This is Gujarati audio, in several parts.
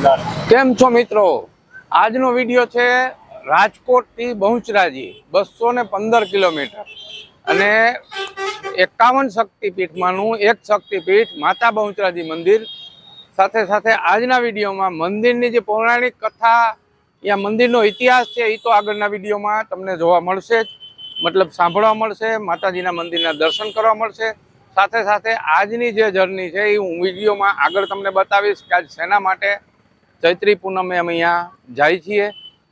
કેમ છો મિત્રો? આજનો વીડિયો છે રાજકોટથી બહુચરાજી, બસો ને પંદર કિલોમીટર. અને એકાવન શક્તિપીઠમાંનું એક શક્તિપીઠ માતા બહુચરાજી મંદિર. સાથે સાથે આજના વિડીયોમાં મંદિરની જે પૌરાણિક કથા, યા મંદિરનો ઇતિહાસ છે એ તો આગળના વિડીયોમાં તમને જોવા મળશે જ. મતલબ સાંભળવા મળશે, માતાજીના મંદિરના દર્શન કરવા મળશે. સાથે સાથે આજની જે જર્ની છે એ હું વિડીયોમાં આગળ તમને બતાવીશ કે આજ શેના માટે ચૈત્રી પૂનમે અમે અહીંયા જાય છીએ.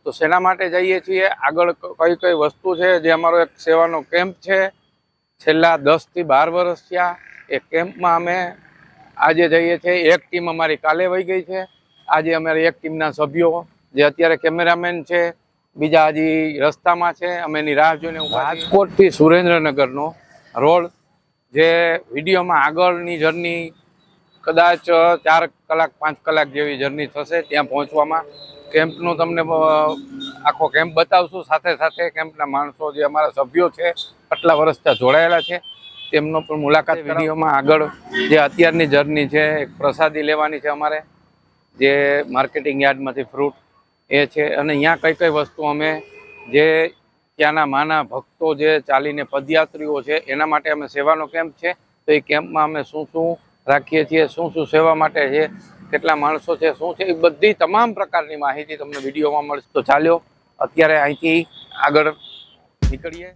તો શેના માટે જઈએ છીએ. આગળ કઈ કઈ વસ્તુ છે જે અમારો એક સેવાનો કેમ્પ છે. છેલ્લા દસથી બાર વર્ષ થયા એ કેમ્પમાં અમે આજે જઈએ છીએ. એક ટીમ અમારી કાલે વહી ગઈ છે. આજે અમારી એક ટીમના સભ્યો જે અત્યારે કેમેરામેન છે. બીજા હજી રસ્તામાં છે. અમે એની રાહ જોઈને રાજકોટથી સુરેન્દ્રનગરનો રોડ જે વિડીયોમાં આગળની જર્ની કદાચ ચાર કલાક પાંચ કલાક જેવી જર્ની થશે ત્યાં પહોંચવામાં. કેમ્પનું તમને આખો કેમ્પ બતાવશું. સાથે સાથે કેમ્પના માણસો જે અમારા સભ્યો છે આટલા વર્ષથી જોડાયેલા છે. તેમનો પણ મુલાકાત વિડીયોમાં આગળ જે અત્યારની જર્ની છે એક પ્રસાદી લેવાની છે અમારે જે માર્કેટિંગ યાર્ડમાંથી ફ્રૂટ એ છે. અને અહીંયા કઈ કઈ વસ્તુ અમે જે ત્યાંના માના ભક્તો જે ચાલીને પદયાત્રીઓ છે એના માટે અમે સેવાનો કેમ્પ છે. તો એ કેમ્પમાં અમે શું શું રાખીએ છીએ, શું શું સેવા માટે છે, કેટલા માણસો છે, શું છે, એ બધી તમામ પ્રકારની માહિતી તમને વિડીયોમાં મળશે. તો ચાલ્યો, અત્યારે અહીંથી આગળ નીકળીએ.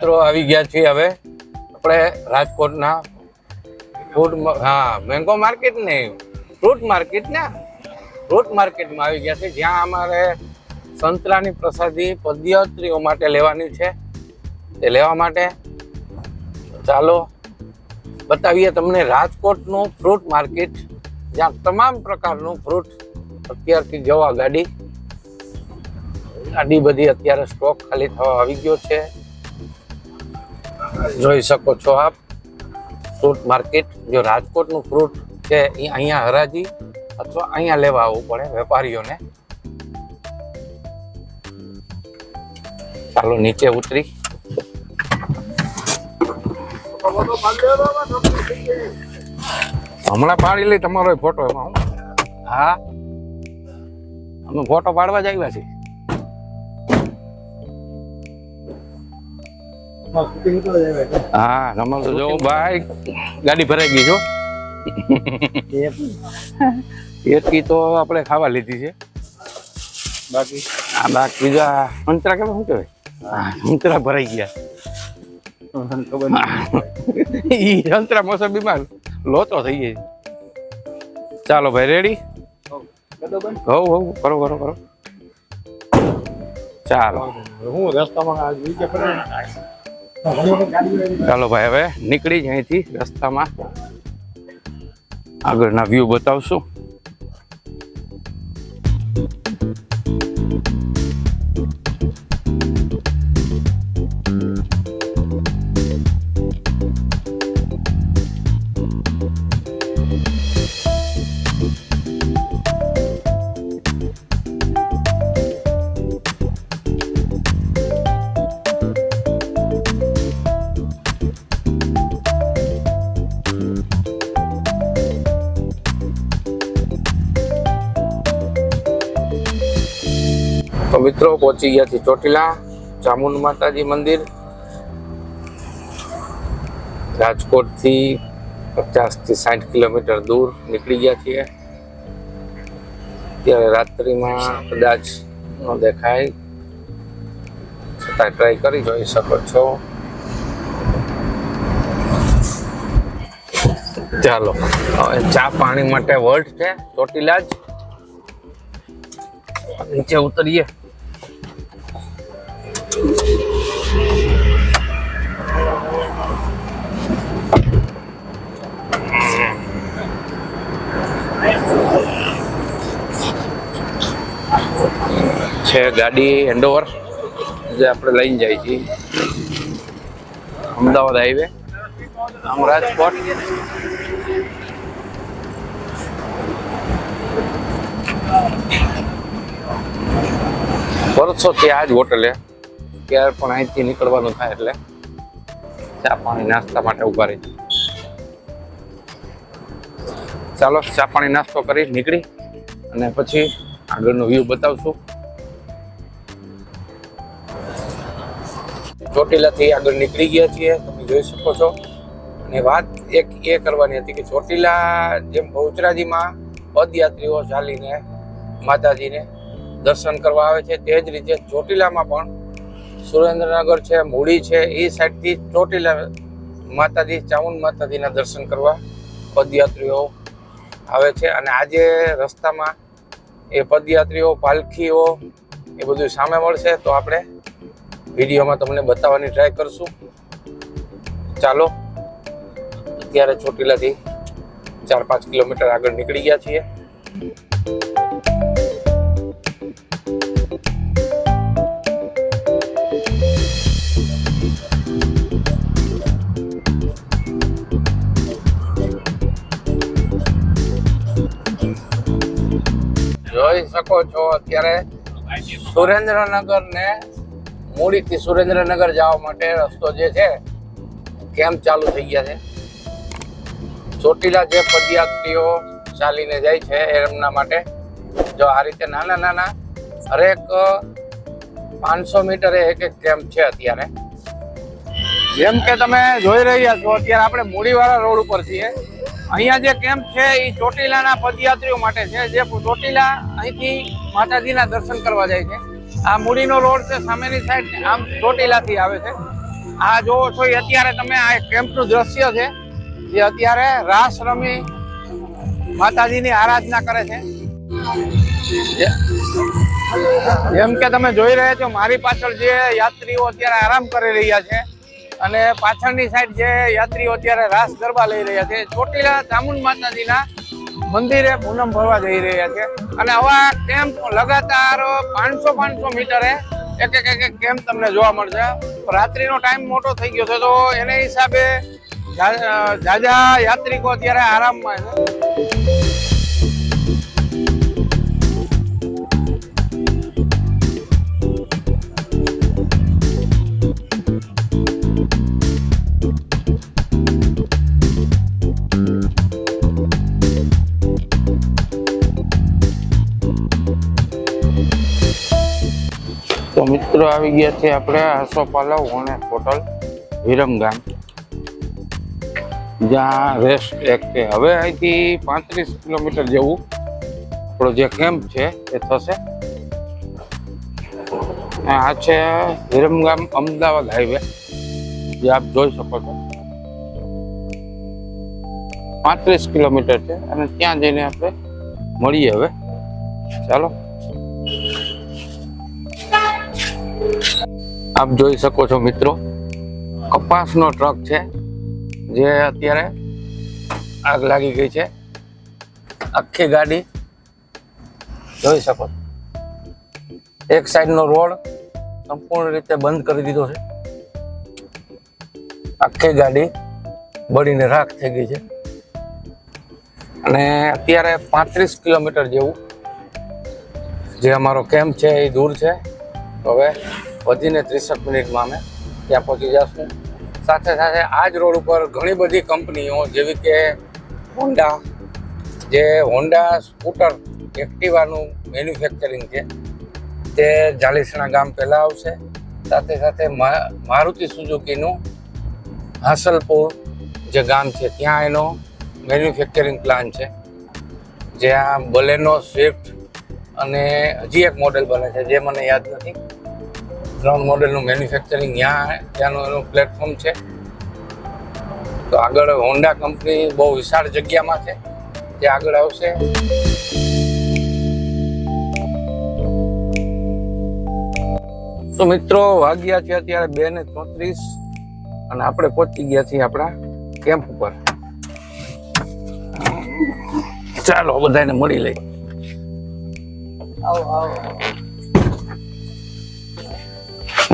મિત્રો આવી ગયા છીએ હવે, આપણે રાજકોટના ફૂડ હા મેંગો માર્કેટ ને. ફ્રૂટ માર્કેટ ને ફ્રૂટ માર્કેટમાં આવી ગયા છે. જ્યાં અમારે સંતરાની પ્રસાદી પદયાત્રીઓ માટે લેવાની છે. તે લેવા માટે ચાલો બતાવીએ તમને રાજકોટનું ફ્રૂટ માર્કેટ, જ્યાં તમામ પ્રકારનું ફ્રૂટ અત્યારથી જવા ગાડી. ગાડી બધી અત્યારે સ્ટોક ખાલી થવા આવી ગયો છે. જોઈ શકો છો આપ, ફ્રૂટ માર્કેટ, જો રાજકોટનું ફ્રૂટ એ અહીંયા હરાજી અથવા અહીંયા લેવા આવવું પડે વેપારીઓને. ચાલો નીચે ઉતરી. હમણાં પાડી લઈ તમારો ફોટો એમાં હું. હા. અમે ફોટો પાડવા જ આવ્યા છીએ. હા તમારે તો જો ભાઈ ગાડી ભરાઈ ગઈ છો એટલી તો આપણે ખાવા લીધી છે. બાકી આ બાકી બીજા અંતરા કેમ શું કહેવાય? અંતરા ભરાઈ ગયા. અંતરા મોસંબીમાં લોચો થઈ જાય ચાલો ભાઈ રેડી હવ હવ, કરો કરો કરો. ચાલો. હું રસ્તામાં ચાલો ભાઈ, હવે નીકળી જ અહીંથી રસ્તામાં. આગળના વ્યૂ બતાવશું. મિત્રો પહોંચી ગયા છીએ ચોટીલા ચામુંડ માતાજી મંદિર. રાજકોટથી પચાસથી સાઠ કિલોમીટર દૂર નીકળી ગયા છીએ. ત્યારે રાત્રિમાં કદાચ ન દેખાય. છતાં ટ્રાય કરી જોઈ શકો છો. ચાલો, હવે ચા પાણી માટે વર્લ્ડ છે ચોટીલા જ. નીચે ઉતરીએ. છે ગાડી હેન્ડઓવર જે આપણે લઈને જાય છીએ. અમદાવાદ હાઈવે આમ રાજકોટ. વર્ષોથી આ જ હોટલે ક્યારે પણ અહીંથી નીકળવાનું થાય એટલે ચા પાણી નાસ્તા માટે ઊભા રહી ચાલો, ચા પાણી નાસ્તો કરી નીકળી અને પછી આગળનો વ્યૂ બતાવશું. ચોટીલાથી આગળ નીકળી ગયા છીએ, તમે જોઈ શકો છો. અને વાત એક એ કરવાની હતી કે ચોટીલા જેમ બહુચરાજીમાં પદયાત્રીઓ ચાલીને માતાજીને દર્શન કરવા આવે છે, તે જ રીતે ચોટીલામાં પણ સુરેન્દ્રનગર છે, મૂડી છે, એ સાઈડથી ચોટીલા માતાજી, ચામુંડ માતાજીના દર્શન કરવા પદયાત્રીઓ આવે છે. અને આજે રસ્તામાં એ પદયાત્રીઓ, પાલખીઓ એ બધું સામે મળશે તો આપણે વિડીયોમાં તમને બતાવવાની ટ્રાય કરશું. ચાલો, અત્યારે ચોટીલાથી ચાર પાંચ કિલોમીટર આગળ નીકળી ગયા છીએ. શકો છો. અત્યારે સુરેન્દ્રનગર ને મૂડીથી સુરેન્દ્રનગર જવા માટે રસ્તો જે છે કેમ્પ ચાલુ થઈ ગયા છે? ચોટીલા જે પદયાત્રીઓ ચાલીને જાય છે એમના માટે, જો આ રીતે નાના નાના હરેક પાંચસો મીટરે એક એક કેમ્પ છે અત્યારે. જેમ કે તમે જોઈ રહ્યા છો, અત્યારે આપણે મૂડીવાળા રોડ ઉપર છીએ. અહીંયા જે કેમ્પ છે એ ચોટીલાના પદયાત્રીઓ માટે છે, જે ચોટીલા અહીંથી માતાજીના દર્શન કરવા જાય છે. આ મૂડીનો રોડ છે, સામેની સાઈડ આમ ચોટીલાથી આવે છે. આ જોવો છો એ અત્યારે તમે, આ કેમ્પનું દ્રશ્ય છે. જે અત્યારે રાસ રમી માતાજીની આરાધના કરે છે. જેમ કે તમે જોઈ રહ્યા છો, મારી પાછળ જે યાત્રીઓ અત્યારે આરામ કરી રહ્યા છે. અને પાછળની સાઈડ જે યાત્રીઓ અત્યારે રાસ ગરબા લઈ રહ્યા છે, ચોટીલા ચામુંડ માતાજીના મંદિરે પૂનમ ભરવા જઈ રહ્યા છે. અને આવા કેમ્પ લગાતાર પાંચસો પાંચસો મીટરે એક એક એક કેમ્પ તમને જોવા મળશે. રાત્રિનો ટાઈમ મોટો થઈ ગયો છે, તો એને હિસાબે ઝાઝા યાત્રિકો અત્યારે આરામમાં છે. મિત્રો આવી ગયા છે આપણે આસોપાલવ અને હોટલ વિરમગામ. જ્યાં રેસ્ટ એક છે. હવે અહીંથી પાંત્રીસ કિલોમીટર જેવું આપણો જે કેમ્પ છે એ થશે. આ છે વિરમગામ અમદાવાદ હાઈવે જે આપ જોઈ શકો છો. પાંત્રીસ કિલોમીટર છે અને ત્યાં જઈને આપણે મળીએ હવે. ચાલો. આપ જોઈ શકો છો મિત્રો, કપાસનો ટ્રક છે, જે અત્યારે આગ લાગી ગઈ છે. આખી ગાડી જોઈ શકો છો. એક સાઈડનો રોડ સંપૂર્ણ રીતે બંધ કરી દીધો છે. આખી ગાડી બળીને રાખ થઈ ગઈ છે. અને અત્યારે પાંત્રીસ કિલોમીટર જેવું જે અમારો કેમ્પ છે એ દૂર છે. હવે વધીને ત્રીસેક મિનિટમાં અમે ત્યાં પહોંચી જશું સાથે સાથે આ જ રોડ ઉપર ઘણી બધી કંપનીઓ, જેવી કે હોન્ડા જે હોન્ડા સ્કૂટર એક્ટિવાનું મેન્યુફેક્ચરિંગ છે, તે જાલીસણા ગામ પહેલાં આવશે. સાથે સાથે મારુતિ સુઝુકીનું હાસલપુર જે ગામ છે, ત્યાં એનો મેન્યુફેક્ચરિંગ પ્લાન છે, જ્યાં બલેનો સ્વિફ્ટ અને હજી એક મોડેલ બને છે, જે મને યાદ નથી. ત્રણ મોડેલનું મેન્યુફેક્ચરિંગ ત્યાં ત્યાંનું એનું પ્લેટફોર્મ છે. તો આગળ હોન્ડા કંપની બહુ વિશાળ જગ્યામાં છે, તે આગળ આવશે. તો મિત્રો, વાગ્યા છે અત્યારે બે ને ચોત્રીસ અને આપણે પહોંચી ગયા છીએ આપણા કેમ્પ ઉપર. ચાલો, બધાને મળી લઈ આવો બહુચર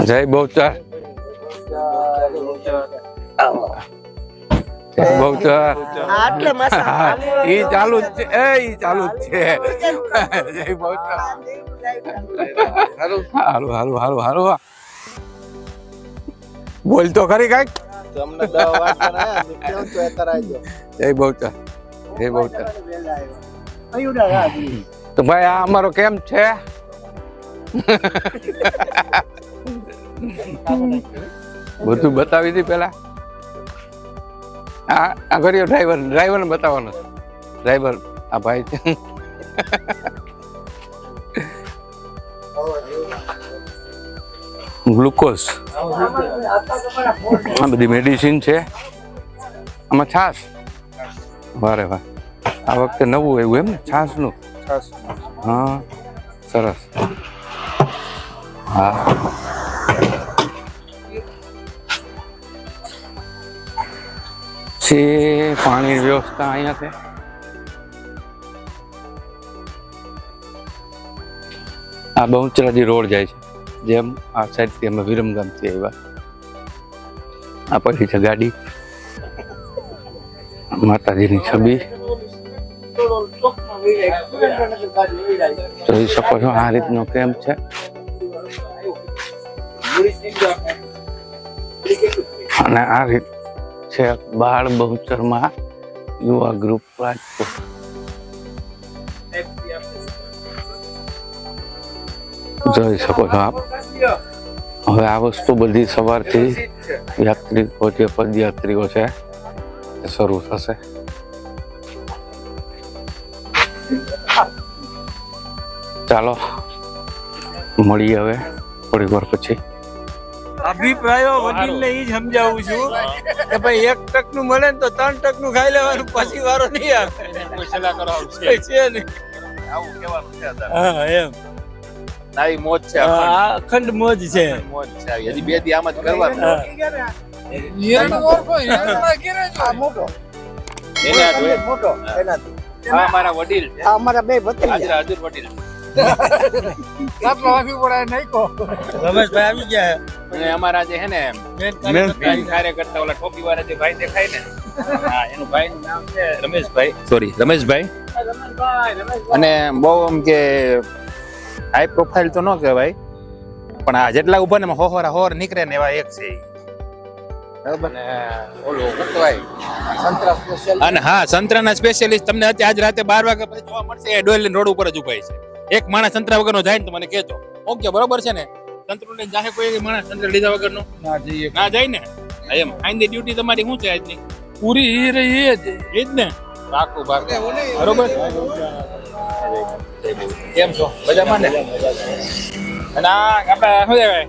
જય બહુચર. આટલે મસા. ઈ ચાલુ જ છે. એ ઈ ચાલુ જ છે. જય બહુચર. હારું હારું હારું હારું બોલ તો ખરી કાંઈક. જય બહુચર. જય બહુચર. તો ભાઈ આ અમારો કેમ છે? બધું બતાવી દી પેલા. આ આ કર્યો ડ્રાઈવર ડ્રાઈવર ને બતાવવાનો ડ્રાઈવર આ ભાઈ છે. ગ્લુકોઝ આ બધી મેડિસિન છે. આમાં છાશ. વારે વાહ. આ વખતે નવું આવ્યું એમ ને છાશનું? હા સરસ. હા. છે પાણીની વ્યવસ્થા અહીંયા છે. આ બહુચરાજી રોડ જાય છે. જેમ આ સાઈડથી અમે વિરમગામથી આવ્યા. આ પછી છે ગાડી. માતાજીની છબી. જોઈ શકો છો આ રીતનો કેમ્પ છે. અને આ રીત છે બાળ બહુચરમાં યુવા ગ્રુપ રાજકોટ જોઈ શકો છો આપ. હવે આ વસ્તુ બધી સવારથી યાત્રિકો જે પદયાત્રીઓ છે. એ શરૂ થશે. ચાલો, મળીએ હવે થોડીક વાર પછી. અભિપ્રાયો વડીલને ઈ જ સમજાવું છું કે ભાઈ એક ટકનું મળે ને તો ત્રણ ટકનું ખાઈ લેવાનું પછી વારો નહીં આવે. છે. ને આવું કહેવાનું છે હા એમ. આવી મોજ છે હા, અખંડ. મોજ છે. મોજ છે. હજી બે દી આમ જ કરવાનું. હા. એને આ. જોઈએ. આ મારા વડીલ. છે અમારા બે ભત્રીજા. હાજરા હજુર વડીલ રમેશભાઈ આવી ગયા અને અમારા જે હે ને મેન કાર્યકર્તા ઓલા ટોપી વાળા જે ભાઈ દેખાય ને હા એનું ભાઈ નું નામ છે રમેશભાઈ. સોરી રમેશભાઈ? અને બહુ આમ કે હાઈ પ્રોફાઇલ તો ન કહેવાય પણ આ જેટલા ઊભા ને હોહોરા હોહરા હોર નીકળે ને એવા એક છે અને હા સંતરાના સ્પેશિયલિસ્ટ તમને અત્યારે આજ રાતે બાર વાગ્યા પછી જોવા મળશે એ ડોયલ રોડ ઉપર જ ઉભાય છે. એક માણસ સંતરા વગરનો જાય ને તો મને કહેજો. ઓકે બરોબર છે ને? સંતરો લઈને જાહે કોઈ માણસ સંતરા લીધા વગરનો? ના જઈએ. ના જાય ને? એમ એમ. આઈની ડ્યુટી તમારી શું છે આજની? પૂરી ઈ રહી એ જ. એ જ ને? રાખો બરોબર? કેમ છો? મજામાં ને? અને આ આપણા શું કહેવાય?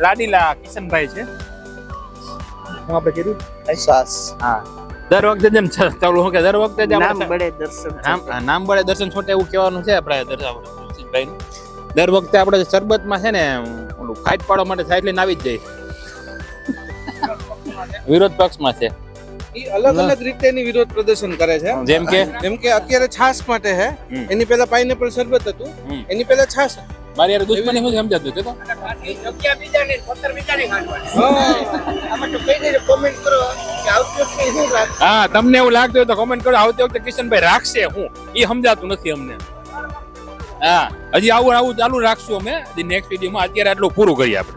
લાડીલા કિશનભાઈ છે. આપણે કીધું સાસ હા. દર વખતે જેમ ચાલુ શું કે દર વખતે જ નામ બળે દર્શન નામ બળે દર્શન છોટે એવું કહેવાનું છે આપણે દર્શનભાઈ દર વખતે આપણે શરબતમાં છે ને ઓલું ફાઇટ પાડવા માટે સાઈડ લઈને આવી જ જાય વિરોધ પક્ષમાં છે. ઈ અલગ અલગ રીતે એની વિરોધ પ્રદર્શન કરે છે. જેમ કે? જેમ કે અત્યારે છાસ માટે હે એની પહેલા પાઇનેપલ શરબત હતું એની પહેલા છાસ મારી યાર દુશ્મની શું છે સમજાતું કે તો હા તમને એવું લાગતું હોય તો કોમેન્ટ કરો. આવતી વખતે કિશનભાઈ રાખશે હું એ સમજાતું નથી અમને. હા હજી આવું આવું ચાલુ રાખશું અમે. નેક્સ્ટ વિડીયોમાં અત્યારે આટલું પૂરું કરીએ આપણે.